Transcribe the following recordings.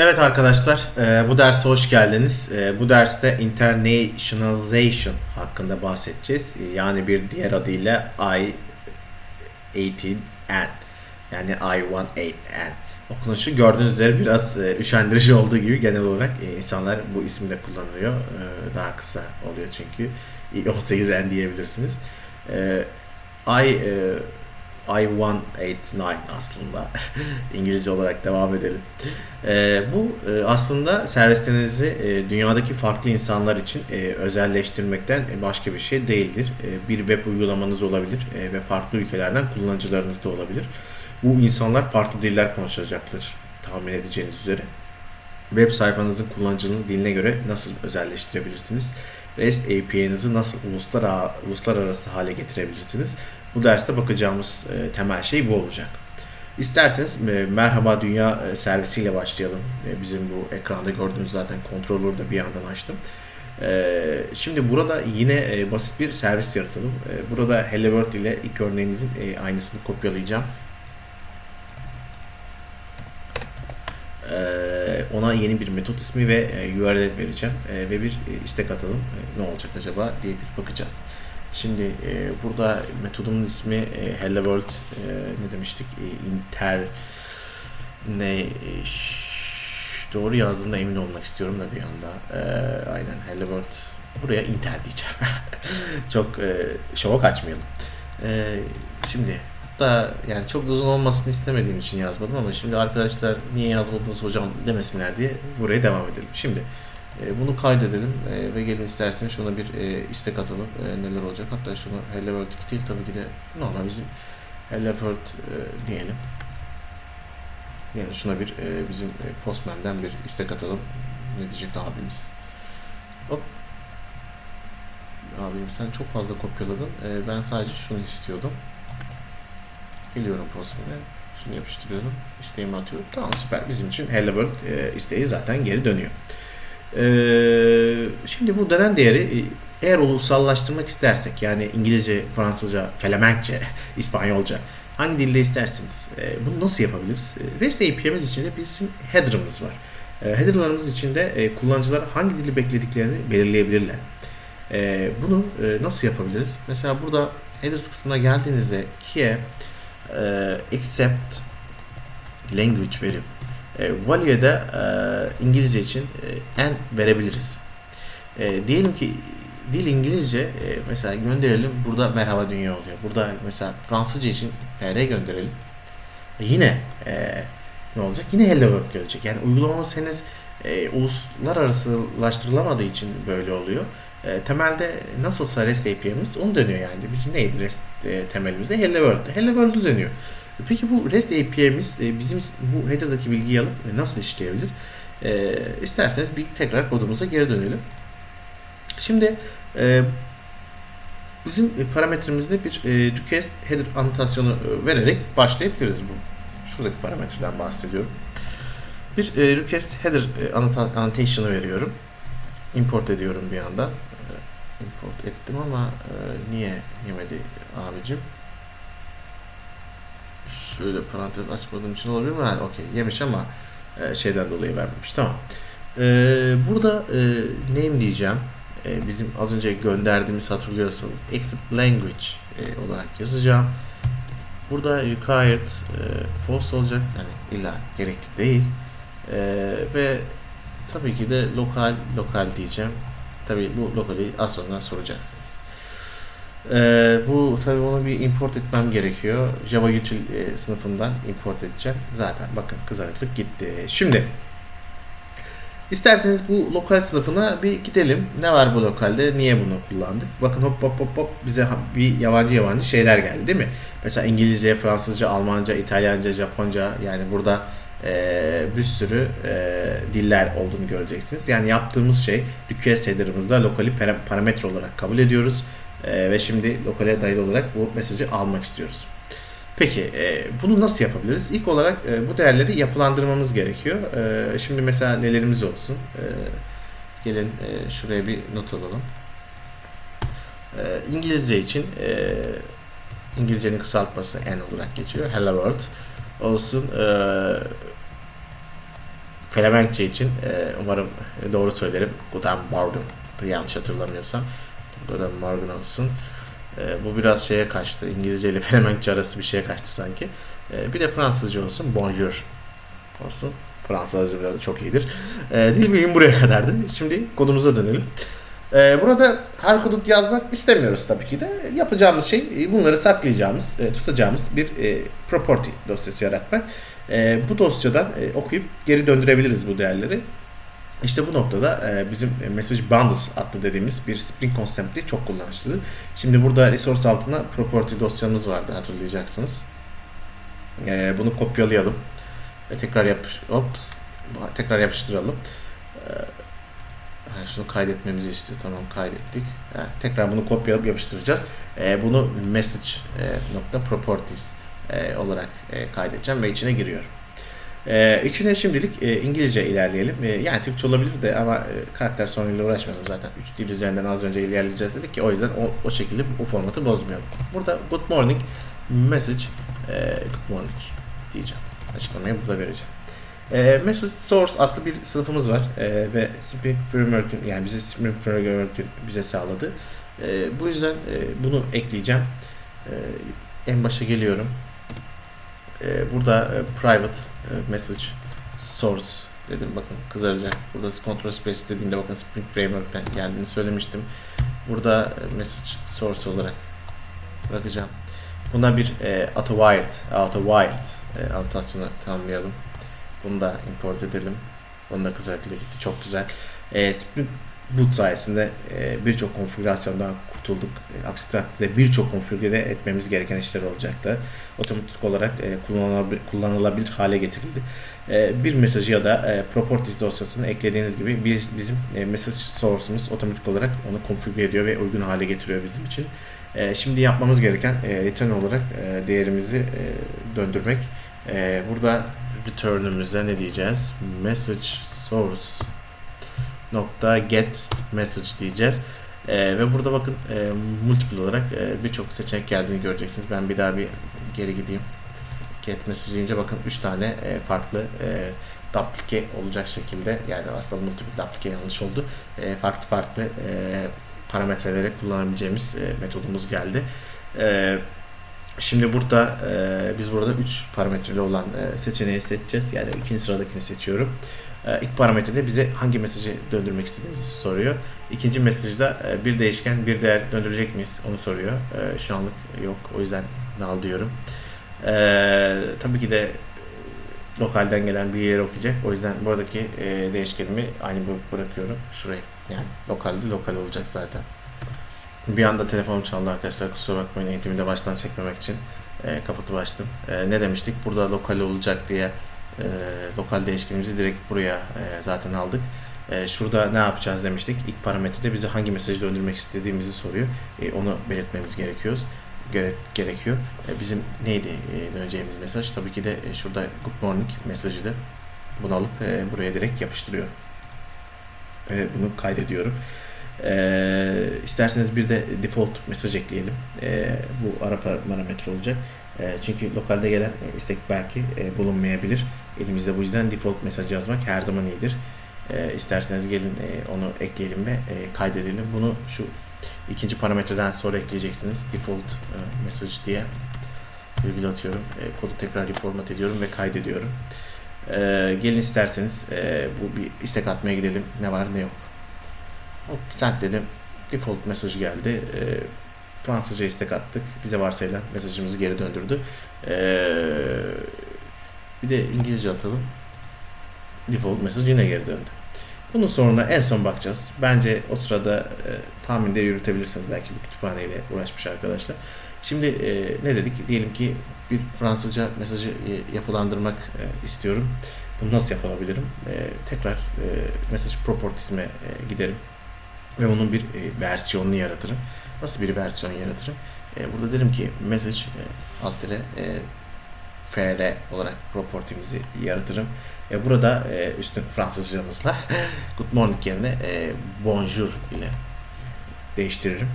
Evet arkadaşlar, e, bu derse hoş geldiniz. E, bu derste internationalization hakkında bahsedeceğiz. E, yani bir diğer adıyla I-18N. Yani I-18N. Okunuşu gördüğünüz üzere biraz üşendirici olduğu gibi genel olarak insanlar bu ismi de kullanıyor. Daha kısa oluyor çünkü. 18N diyebilirsiniz. I I-189 aslında. İngilizce olarak devam edelim. E, bu e, aslında servislerinizi e, dünyadaki farklı insanlar için e, özelleştirmekten başka bir şey değildir. E, bir web uygulamanız olabilir e, ve farklı ülkelerden kullanıcılarınız da olabilir. Bu insanlar farklı diller konuşacaktır tahmin edeceğiniz üzere. Web sayfanızın kullanıcının diline göre nasıl özelleştirebilirsiniz? REST API'nizi nasıl uluslar uluslararası hale getirebilirsiniz? Bu derste bakacağımız e, temel şey bu olacak. İsterseniz e, Merhaba Dünya e, servisiyle başlayalım. Bizim bu ekranda gördüğünüz zaten kontrolörü de bir yandan açtım. Şimdi burada yine basit bir servis yaratalım. Burada Hello World ile ilk örneğimizin aynısını kopyalayacağım. Ona yeni bir metot ismi ve URL vereceğim ve bir istek atalım. Ne olacak acaba diye bir bakacağız. Şimdi e, burada metodumun ismi e, Hello World e, ne demiştik? E, inter ne şş, doğru yazdığımda emin olmak istiyorum da bir anda. E, aynen Hello World. Buraya inter diyeceğim. çok e, şova kaçmayalım. E, şimdi hatta yani çok uzun olmasını istemediğim için yazmadım ama şimdi arkadaşlar niye yazmadınız hocam demesinler diye buraya devam edelim. Şimdi e, bunu kaydedelim e, ve gelin isterseniz şuna bir e, istek atalım. Neler olacak? Hatta şunu Hello World değil tabii ki de normal bizim Hello World diyelim. Yani şuna bir bizim Postman'den bir istek atalım. Ne diyecek abimiz? Hop. Abim sen çok fazla kopyaladın. Ben sadece şunu istiyordum. Geliyorum Postman'e. Şunu yapıştırıyorum. İsteğimi atıyorum. Tamam süper. Bizim için Hello World isteği zaten geri dönüyor. Ee, şimdi bu dönem değeri e, eğer ulusallaştırmak istersek yani İngilizce, Fransızca, Felemenkçe, İspanyolca hangi dilde isterseniz e, bunu nasıl yapabiliriz? E, REST API'miz içinde bir isim header'ımız var. E, header'larımız içinde e, kullanıcılar hangi dili beklediklerini belirleyebilirler. E, bunu e, nasıl yapabiliriz? Mesela burada headers kısmına geldiğinizde ki'ye e, accept language verip e, value'de e, İngilizce için e, en verebiliriz. E, diyelim ki dil İngilizce e, mesela gönderelim burada merhaba dünya oluyor. Burada mesela Fransızca için PR gönderelim. E, yine e, ne olacak? Yine Hello World gelecek. Yani uygulamamız henüz e, uluslararasılaştırılamadığı için böyle oluyor. E, temelde nasılsa REST API'miz onu dönüyor yani. Bizim neydi REST e, temelimizde? Hello World. Hello World'u dönüyor. Peki bu REST API'miz e, bizim bu header'daki bilgiyi alıp e, nasıl işleyebilir? E, isterseniz bir tekrar kodumuza geri dönelim. Şimdi bizim parametremizde bir request header anotasyonu vererek başlayabiliriz bu. Şuradaki parametreden bahsediyorum. Bir request header annotation'ı veriyorum. Import ediyorum bir anda. Import ettim ama niye yemedi abicim? Şöyle parantez açmadığım için olabilir mi? Yani okey yemiş ama e, şeyden dolayı vermemiş. Tamam. E, burada e, name diyeceğim. E, bizim az önce gönderdiğimiz hatırlıyorsanız accept language e, olarak yazacağım. Burada required e, false olacak. Yani illa gerekli değil. E, ve tabii ki de lokal lokal diyeceğim. Tabii bu lokali az sonra soracaksınız. Ee, bu tabii onu bir import etmem gerekiyor. Java util e, sınıfından import edeceğim. Zaten bakın kızarıklık gitti. Şimdi isterseniz bu lokal sınıfına bir gidelim. Ne var bu lokalde? Niye bunu kullandık? Bakın hop hop hop hop bize bir yabancı yabancı şeyler geldi değil mi? Mesela İngilizce, Fransızca, Almanca, İtalyanca, Japonca yani burada e, bir sürü e, diller olduğunu göreceksiniz. Yani yaptığımız şey request header'ımızda lokali parametre olarak kabul ediyoruz e, ve şimdi lokale dahil olarak bu mesajı almak istiyoruz. Peki e, bunu nasıl yapabiliriz? İlk olarak e, bu değerleri yapılandırmamız gerekiyor. E, şimdi mesela nelerimiz olsun? E, gelin e, şuraya bir not alalım. E, İngilizce için e, İngilizcenin kısaltması N olarak geçiyor. Hello World olsun. E, Felemenkçe için e, umarım doğru söylerim. Guten Morgen. Yanlış hatırlamıyorsam. Guten Morgen olsun. E, bu biraz şeye kaçtı. İngilizce ile Felemenkçe arası bir şeye kaçtı sanki. E, bir de Fransızca olsun. Bonjour olsun. Fransızca biraz çok iyidir. E, dil bilgim buraya kadardı. Şimdi kodumuza dönelim. E, burada her kodu yazmak istemiyoruz tabii ki de. Yapacağımız şey e, bunları saklayacağımız, e, tutacağımız bir e, property dosyası yaratmak. E, bu dosyadan e, okuyup geri döndürebiliriz bu değerleri. İşte bu noktada e, bizim Message Bundles adlı dediğimiz bir Spring Concept'i çok kullanışlıdır. Şimdi burada resource altına property dosyamız vardı hatırlayacaksınız. E, bunu kopyalayalım. Ve tekrar yapış, ops, tekrar yapıştıralım. E, ha, şunu kaydetmemizi istiyor. Tamam kaydettik. Ha, tekrar bunu kopyalayıp yapıştıracağız. E, bunu message e, nokta properties e, olarak e, kaydedeceğim ve içine giriyorum. E, içine şimdilik e, İngilizce ilerleyelim. E, yani Türkçe olabilir de ama e, karakter sorunuyla uğraşmadım zaten. 3 dil üzerinden az önce ilerleyeceğiz dedik ki o yüzden o, o şekilde bu formatı bozmuyorum. Burada good morning message e, good morning diyeceğim. Açıklamayı burada vereceğim. E, Message Source adlı bir sınıfımız var e, ve Spring Framework'ün yani bize Spring Framework'ün bize sağladı. E, bu yüzden e, bunu ekleyeceğim. E, en başa geliyorum. E, burada e, private message source dedim bakın kızaracak. Burada control space dediğimde bakın Spring Framework'ten geldiğini söylemiştim. Burada e, message source olarak bırakacağım. Buna bir e, auto wired, auto wired e, anotasyonu tanımlayalım. Bunu da import edelim. Bunu da kızarıkla gitti. Çok güzel. E, Spring Boot sayesinde e, birçok konfigürasyondan kurtulduk. E, aksi takdirde birçok konfigüre etmemiz gereken işler olacaktı. Otomatik olarak e, kullanılabilir, kullanılabilir hale getirildi. E, bir mesajı ya da e, properties dosyasını eklediğiniz gibi bir, bizim e, message source'umuz otomatik olarak onu konfigüre ediyor ve uygun hale getiriyor bizim için. E, şimdi yapmamız gereken e, return olarak e, değerimizi e, döndürmek. E, burada return'ümüze ne diyeceğiz? Message source nokta get message diyeceğiz. E, ve burada bakın e, multiple olarak e, birçok seçenek geldiğini göreceksiniz. Ben bir daha bir geri gideyim. Get message deyince bakın 3 tane e, farklı e, duplike olacak şekilde yani aslında multiple duplike yanlış oldu. E, farklı farklı e, parametreleri kullanabileceğimiz e, metodumuz geldi. E, şimdi burada e, biz burada 3 parametreli olan e, seçeneği seçeceğiz. Yani ikinci sıradakini seçiyorum. E, ilk parametrede bize hangi mesajı döndürmek istediğimizi soruyor. İkinci mesajda e, bir değişken bir değer döndürecek miyiz onu soruyor. E, şu anlık yok o yüzden null diyorum. Tabii ki de lokalden gelen bir yere okuyacak. O yüzden buradaki değişkenimi aynı bırakıyorum. Şuraya. Yani lokalde lokal olacak zaten. Bir anda telefonum çaldı arkadaşlar. Kusura bakmayın eğitimi de baştan çekmemek için e, kapatıp açtım. Ne demiştik? Burada lokal olacak diye e, lokal değişkenimizi direkt buraya e, zaten aldık. E, şurada ne yapacağız demiştik. İlk parametrede bize hangi mesajı döndürmek istediğimizi soruyor. E, onu belirtmemiz gerekiyoruz gere gerekiyor. E, bizim neydi e, döneceğimiz mesaj? Tabii ki de e, şurada good morning mesajıydı. Bunu alıp e, buraya direkt yapıştırıyorum. E, bunu kaydediyorum. E, isterseniz bir de default mesaj ekleyelim. E, bu ara parametre olacak. E, çünkü lokalde gelen e, istek belki e, bulunmayabilir. Elimizde bu yüzden default mesaj yazmak her zaman iyidir. E, isterseniz gelin e, onu ekleyelim ve e, kaydedelim. Bunu şu ikinci parametreden sonra ekleyeceksiniz. Default e, message diye virgül atıyorum. E, kodu tekrar reformat ediyorum ve kaydediyorum. E, gelin isterseniz e, bu bir istek atmaya gidelim. Ne var ne yok. Sent dedim. Default mesaj geldi. E, Fransızca istek attık. Bize varsayılan mesajımızı geri döndürdü. E, bir de İngilizce atalım. Default mesaj yine geri döndü. Bunun sonunda en son bakacağız. Bence o sırada e, tahminde yürütebilirsiniz belki bu kütüphaneyle uğraşmış arkadaşlar. Şimdi e, ne dedik? Diyelim ki bir Fransızca mesajı e, yapılandırmak e, istiyorum. Bunu nasıl yapabilirim? E, tekrar e, mesaj properties'ime e, giderim ve onun bir e, versiyonunu yaratırım. Nasıl bir versiyon yaratırım? E, burada derim ki message e, alt dire e, fr olarak property'mizi yaratırım. E, burada e, üstün Fransızcamızla good morning yerine e, bonjour ile değiştiririm.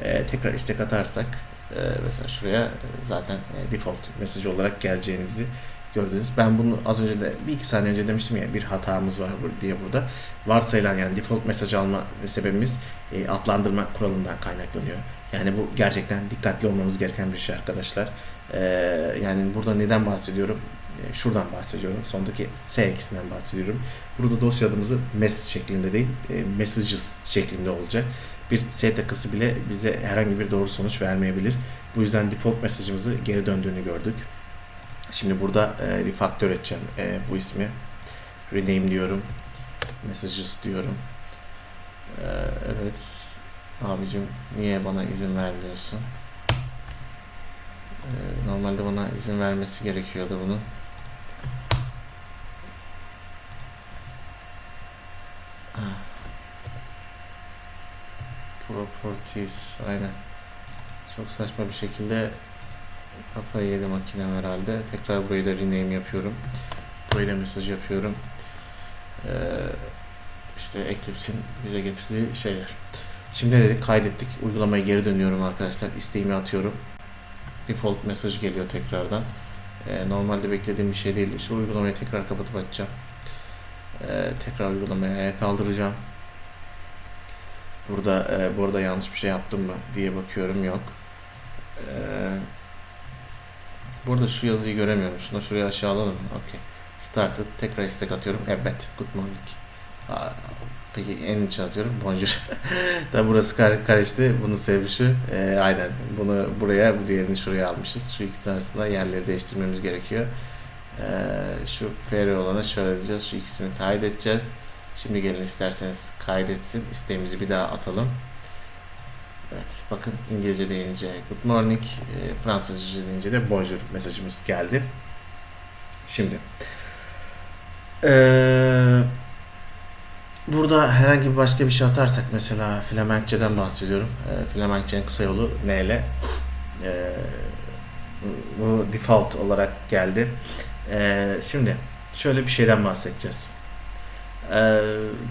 E, tekrar istek atarsak e, mesela şuraya zaten e, default mesaj olarak geleceğinizi gördünüz. Ben bunu az önce de bir iki saniye önce demiştim ya bir hatamız var diye burada. Varsayılan yani default mesaj alma sebebimiz e, adlandırma kuralından kaynaklanıyor. Yani bu gerçekten dikkatli olmamız gereken bir şey arkadaşlar. E, yani burada neden bahsediyorum? E, şuradan bahsediyorum. Sondaki S ekisinden bahsediyorum. Burada dosya adımızı message şeklinde değil, e, messages şeklinde olacak. Bir S takısı bile bize herhangi bir doğru sonuç vermeyebilir. Bu yüzden default mesajımızı geri döndüğünü gördük. Şimdi burada e, refaktör edeceğim e, bu ismi. Rename diyorum. Messages diyorum. E, evet. Abicim niye bana izin vermiyorsun? Normalde bana izin vermesi gerekiyordu bunu. Ha. Properties aynen. Çok saçma bir şekilde kafayı yedi makinem herhalde. Tekrar burayı da rename yapıyorum. Burayı da mesaj yapıyorum. Ee, işte Eclipse'in bize getirdiği şeyler. Şimdi dedik? Kaydettik. Uygulamaya geri dönüyorum arkadaşlar. İsteğimi atıyorum. Default mesaj geliyor tekrardan. Ee, normalde beklediğim bir şey değil. Şu uygulamayı tekrar kapatıp açacağım. Ee, tekrar uygulamayı ayağa kaldıracağım. Burada e, bu arada yanlış bir şey yaptım mı diye bakıyorum. Yok. Ee, burada şu yazıyı göremiyorum. Şunu şuraya aşağı alalım. Okey. Started. Tekrar istek atıyorum. Evet. Good morning. Peki en içe atıyorum. Bonjour. Tabi burası kar karıştı. Bunun sebebi. Ee, aynen. Bunu buraya, bu diğerini şuraya almışız. Şu ikisi arasında yerleri değiştirmemiz gerekiyor. Ee, şu fair olanı şöyle diyeceğiz. Şu ikisini kaydedeceğiz. Şimdi gelin isterseniz kaydetsin. İsteğimizi bir daha atalım. Evet bakın İngilizce deyince good morning, e, Fransızca deyince de bonjour mesajımız geldi. Şimdi eee, burada herhangi bir başka bir şey atarsak mesela Flemenkçe'den bahsediyorum. E, Flemenkçe'nin kısa yolu NL. E, bu default olarak geldi. E, şimdi şöyle bir şeyden bahsedeceğiz. Ee,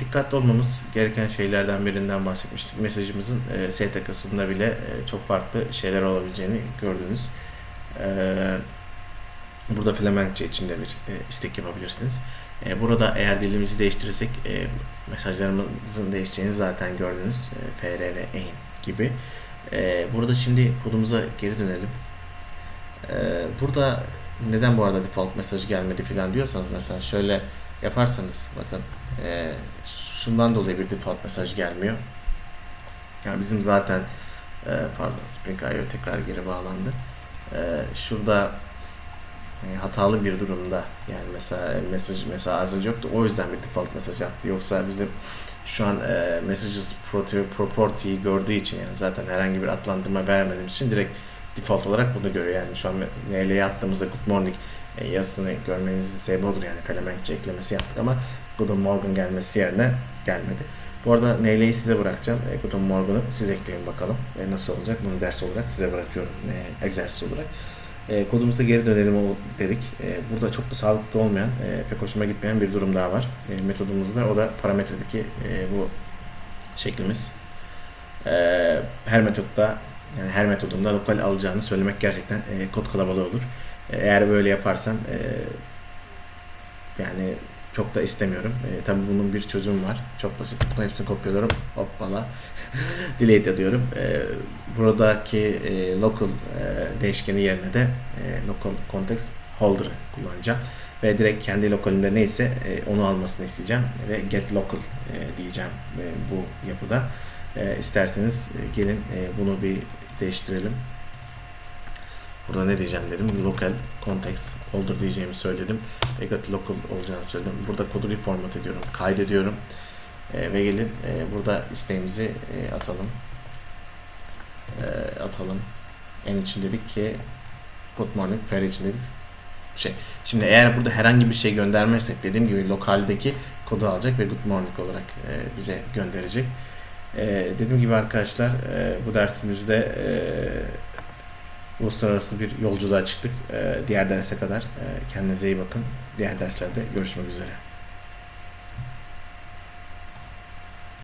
dikkatli olmamız gereken şeylerden birinden bahsetmiştik. Mesajımızın e, S takısında bile e, çok farklı şeyler olabileceğini gördünüz. Ee, burada Flemenkçe içinde bir e, istek yapabilirsiniz. E, burada eğer dilimizi değiştirirsek e, mesajlarımızın değişeceğini zaten gördünüz. E, FRL, EIN gibi. E, burada şimdi kodumuza geri dönelim. Burada neden bu arada default mesaj gelmedi falan diyorsanız mesela şöyle yaparsanız bakın şundan dolayı bir default mesaj gelmiyor. Yani bizim zaten e, pardon Spring IO tekrar geri bağlandı. Şurada e, hatalı bir durumda yani mesela mesaj mesela az önce yoktu o yüzden bir default mesaj attı. Yoksa bizim şu an e, messages property- property'yi gördüğü için yani zaten herhangi bir adlandırma vermediğimiz için direkt default olarak bunu görüyor. Yani şu an NL'ye attığımızda good morning e, yazısını görmenizin sebebi olur yani Felemenkçe eklemesi yaptık ama Guten Morgen gelmesi yerine gelmedi. Bu arada NL'yi size bırakacağım. E, Guten Morgen'ı siz ekleyin bakalım. E, nasıl olacak? Bunu ders olarak size bırakıyorum. E, egzersiz olarak. E, kodumuza geri dönelim dedik. E, burada çok da sağlıklı olmayan, e, pek hoşuma gitmeyen bir durum daha var. E, metodumuzda o da parametredeki e, bu şeklimiz. E, her metotta yani her metodunda lokal alacağını söylemek gerçekten e, kod kalabalığı olur. E, Eğer böyle yaparsam e, yani çok da istemiyorum. E, tabii bunun bir çözümü var. Çok basit. Bunun hepsini kopyalıyorum. Hoppala. Delete ediyorum. E, buradaki e, local e, değişkeni yerine de e, local context holder kullanacağım. Ve direkt kendi lokalimde neyse e, onu almasını isteyeceğim. Ve get local e, diyeceğim e, bu yapıda. E, isterseniz e, gelin e, bunu bir değiştirelim. Burada ne diyeceğim dedim. Local context holder diyeceğimi söyledim. Ve get local olacağını söyledim. Burada kodu reformat ediyorum. Kaydediyorum. E, ve gelin e, burada isteğimizi e, atalım. E, atalım. En için dedik ki good morning. Fair için dedik. Şey. Şimdi eğer burada herhangi bir şey göndermezsek dediğim gibi lokaldeki kodu alacak ve good morning olarak e, bize gönderecek. E, dediğim gibi arkadaşlar e, bu dersimizde e, uluslararası bir yolculuğa çıktık. E, diğer derse kadar e, kendinize iyi bakın. Diğer derslerde görüşmek üzere.